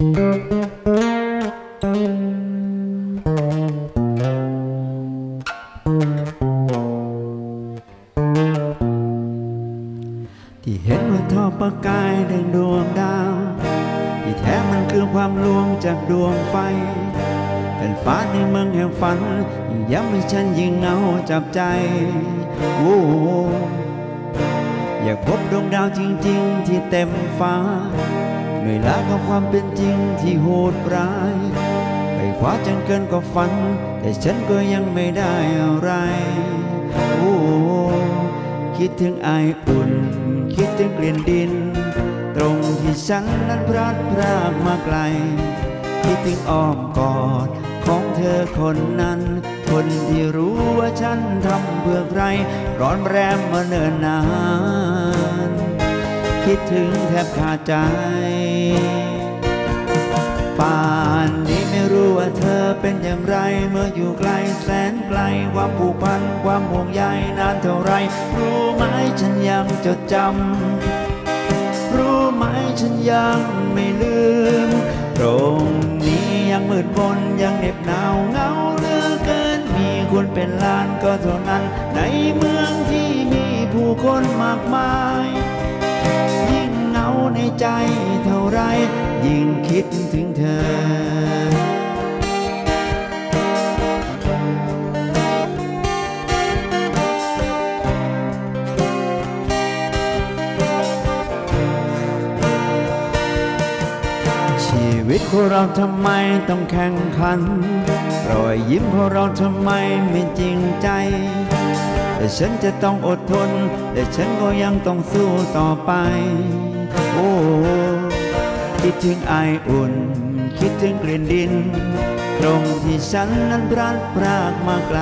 ที่เห็นว่าทอประกายดังดวงดาว ที่แท้มันคือความลวงจากดวงไฟเป็นฟ้าในเมืองแห่งฝันย้ำให้ฉันยิ่งเงาจับใจโอ้อยากพบดวงดาวจริง ๆ ที่เต็มฟ้า เหนื่อยล้ากับความเป็นจริงที่โหดร้าย ไปคว้าจนเกินกว่าฝัน แต่ฉันก็ยังไม่ได้อะไร โอ้คิดถึงไออุ่น คิดถึงกลิ่นดิน ตรงที่ฉันนั้นพลัดพรากมาไกล คิดถึงอ้อมกอดของเธอคนนั้น คนที่รู้ว่าฉันทำเพื่อใคร ร้อนแรมมาเนิ่นนาน คิดถึงแทบขาดใจ ป่านนี้ไม่รู้ว่าเธอเป็นอย่างไร เมื่ออยู่ไกลแสนไกล ความผูกพันความห่วงใยนานเท่าไร รู้ไหมฉันยังจดจำ รู้ไหมฉันยังไม่ลืม ตรงนี้ยังมืดมนยังเหน็บหนาวเงาเหลือเกิน มีคนเป็นล้านก็เท่านั้น ในเมืองที่มีผู้คนมากมาย ในใจเท่าไร ยิ่งคิดถึงเธอชีวิตของเราทำไมต้องแข่งขัน รอยยิ้มของเราทำไมไม่จริงใจ แต่ฉันจะต้องอดทน แต่ฉันก็ยังต้องสู้ต่อไป โอ้คิดถึงไออุ่น คิดถึงกลิ่นดิน ตรงที่ฉันนั้นพลัดพรากมาไกล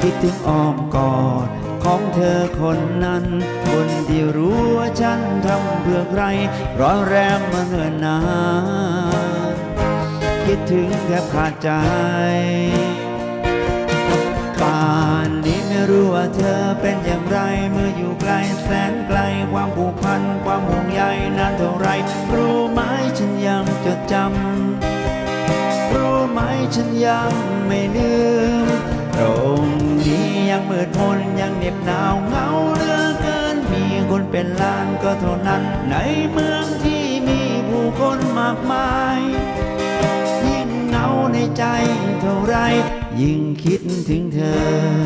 คิดถึงอ้อมกอดของเธอคนนั้น คนที่รู้ว่าฉันทำเพื่อใคร ร้อนแรงมาเนิ่นนานคิดถึงแทบขาดใจป่านนี้ไม่รู้ว่าเธอเป็นอย่างไร เมื่ออยู่ไกลแสนไกลความผูกพัน ความห่วงใยนานเท่าไร รู้ไหมฉันยังจดจำ รู้ไหมฉันยังไม่ลืมตรงนี้ยังมืดมนยังเหน็บหนาวเหงาเหลือเกิน มีคนเป็นล้านก็เท่านั้น ในเมืองที่มีผู้คนมากมาย ยิ่งเหงาในใจเท่าไร ยิ่งคิดถึงเธอ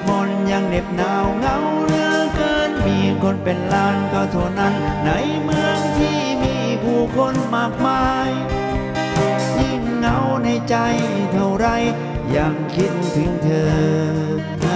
ดมนยังเหน็บหนาวเหงาเรือเกิน มีคนเป็นล้านก็เท่านั้น ในเมืองที่มีผู้คนมากมาย ยิ่งเหงาในใจเท่าไรยังคิดถึงเธอ